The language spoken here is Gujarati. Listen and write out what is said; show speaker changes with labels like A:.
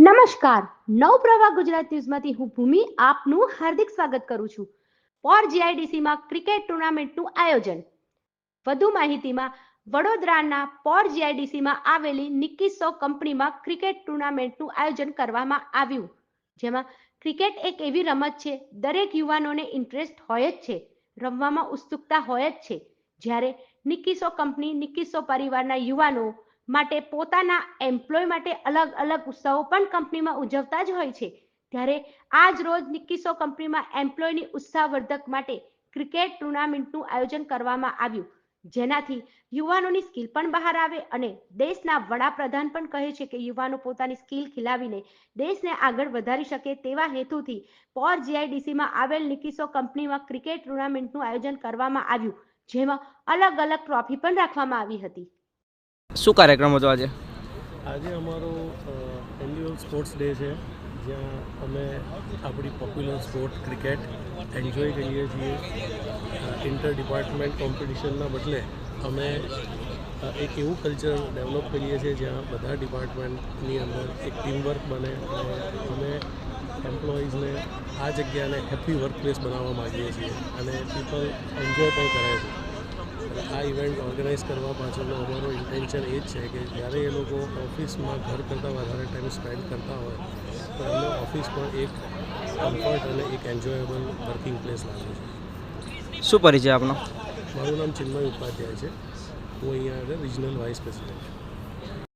A: નમસ્કાર. નવપ્રવાહ ગુજરાત ન્યૂઝમાંથી હું ભૂમિ આપનું હાર્દિક સ્વાગત કરું છું. પોર જીઆઈડીસીમાં ક્રિકેટ ટુર્નામેન્ટનું આયોજન. વધુ માહિતીમાં વડોદરાના પોર જીઆઈડીસીમાં આવેલી નિકિસો કંપનીમાં ક્રિકેટ ટુર્નામેન્ટનું આયોજન કરવામાં આવ્યું. જેમાં ક્રિકેટ એક એવી રમત છે, દરેક યુવાનોને ઇન્ટરેસ્ટ હોય જ છે, રમવામાં ઉત્સુકતા હોય જ છે. જ્યારે નિકિસો કંપની, નિકિસો પરિવારના યુવાનો માટે પોતાના એમ્પ્લોય માટે અલગ અલગ ઉત્સવો પણ કંપનીમાં ઉજવતા જ હોય છે. ત્યારે આજ રોજ નિક્કીસો કંપનીમાં એમ્પ્લોયની ઉત્સાહવર્ધક માટે ક્રિકેટ ટુર્નામેન્ટનું આયોજન કરવામાં આવ્યું. જેનાથી યુવાનોની સ્કિલ પણ બહાર આવે અને દેશના વડાપ્રધાન પણ કહે છે કે યુવાનો પોતાની સ્કિલ ખીલાવીને દેશને આગળ વધારી શકે તેવા હેતુથી પોર જીઆઈડીસીમાં આવેલ નિકિસો કંપનીમાં ક્રિકેટ ટુર્નામેન્ટનું આયોજન કરવામાં આવ્યું, જેમાં અલગ અલગ ટ્રોફી પણ રાખવામાં આવી હતી.
B: શું કાર્યક્રમ હતો આજે?
C: આજે અમારો એન્યુઅલ સ્પોર્ટ્સ ડે છે, જ્યાં અમે આપણી પોપ્યુલર સ્પોર્ટ ક્રિકેટ એન્જોય કરીએ છીએ. ઇન્ટર ડિપાર્ટમેન્ટ કોમ્પિટિશનના બદલે અમે એક એવું કલ્ચર ડેવલપ કરીએ છીએ, જ્યાં બધા ડિપાર્ટમેન્ટની અંદર એક ટીમવર્ક બને અમે એમ્પ્લોઈઝને આ જગ્યાને હેપી વર્ક પ્લેસ બનાવવા માગીએ છીએ અને પીપલ એન્જોય પણ કરે છે. ઇવેન્ટ ઓર્ગેનાઇઝ કરવા પાછળનો અમારો ઇન્ટેન્શન એ જ છે કે જ્યારે એ લોકો ઓફિસમાં ઘર કરતાં વધારે ટાઈમ સ્પેન્ડ કરતા હોય તો એમને ઓફિસ પણ એક કમ્ફર્ટ અને એક એન્જોયેબલ વર્કિંગ પ્લેસ લાગે છે.
B: શું પરિચય આપનો?
C: મારું નામ ચિન્મય ઉપાધ્યાય છે. હું અહીંયા આગળ રિજનલ વાઇસ પ્રેસિડેન્ટ છું.